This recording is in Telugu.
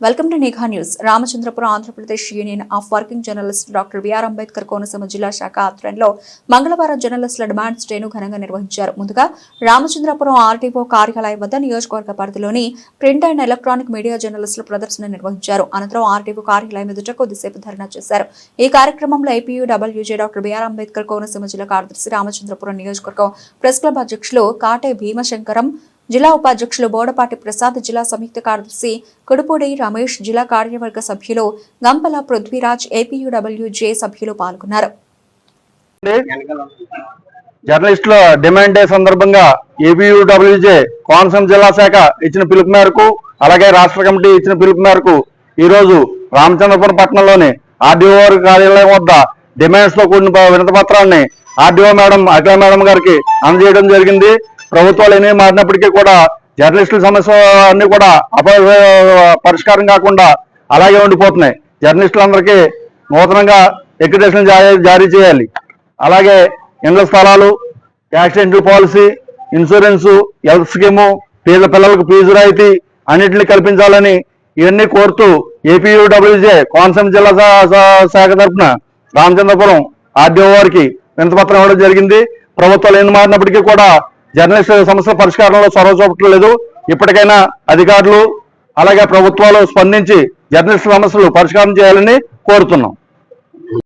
Welcome to Nigha news. Ramachandrapuram Andhra Pradesh union of working journalist doctor BR Ambedkar Konaseema జిల్లా శాఖ ఆధ్వర్యంలో మంగళవారం జర్నలిస్టుల డిమాండ్స్ డేను ఘనంగా నిర్వహించారు. ముందుగా రామచంద్రపురం ఆర్టీఓ కార్యాలయం వద్ద నియోజకవర్గ పరిధిలోని ప్రింట్ అండ్ ఎలక్ట్రానిక్ మీడియా జర్నలిస్టుల ప్రదర్శన నిర్వహించారు. అనంతరం ఆర్టీఓ కార్యాలయం ఎదుట కొద్దిసేపు ధర్నా చేశారు. ఈ కార్యక్రమంలో APUWJ doctor BR Ambedkar Konaseema జిల్లా కార్యదర్శి రామచంద్రపురం నియోజకవర్గం ప్రెస్ క్లబ్ అధ్యక్షులు కాటే భీమశంకరం జిల్లా ఉపాధ్యక్షులు బోడపాటి ప్రసాద్ జిల్లా సంయుక్త కార్యదర్శి కుడుపూడి రమేష్ జిల్లా కార్యవర్గ సభ్యులు గంపల పృథ్వీరాజ్ ఏపీయూడబ్ల్యూజే సభ్యులు పాల్గొన్నారు. జర్నలిస్టుల డిమాండ్ డే సందర్భంగా ఏపీయూడబ్ల్యూజే కోనసీమ జిల్లా శాఖ ఇచ్చిన పిలుపు మేరకు అలాగే రాష్ట్ర కమిటీ ఇచ్చిన పిలుపు మేరకు ఈ రోజు రామచంద్రపురం పట్టణంలోని ఆర్డీఓ కార్యాలయం వద్ద డిమాండ్స్తో కూడిన వినతి పత్రాన్ని ఆర్డీఓ మేడం అఖిల మేడం గారికి అందజేయడం జరిగింది. ప్రభుత్వాలు ఎన్ని మారినప్పటికీ కూడా జర్నలిస్టుల సమస్య అన్ని కూడా అప పరిష్కారం కాకుండా అలాగే ఉండిపోతున్నాయి. జర్నలిస్టులందరికీ నూతనంగా ఎక్రిడేషన్ జారీ చేయాలి. అలాగే ఇండ్ల స్థలాలు accidental policy insurance health scheme పేద పిల్లలకు ఫీజు రాయితీ అన్నింటినీ కల్పించాలని ఇవన్నీ కోరుతూ ఏపీయూడబ్ల్యూజే కోనసీమ జిల్లా శాఖ తరఫున రామచంద్రపురం ఆర్డీఓ వారికి వినతిపత్రం ఇవ్వడం జరిగింది. ప్రభుత్వాలు ఎన్ని మారినప్పటికీ కూడా జర్నలిస్ట్ సమస్యల పరిష్కారంలో చొరవ చూపట్లేదు. ఇప్పటికైనా అధికారులు అలాగే ప్రభుత్వాలు స్పందించి జర్నలిస్ట్ సమస్యలు పరిష్కారం చేయాలని కోరుతున్నాం.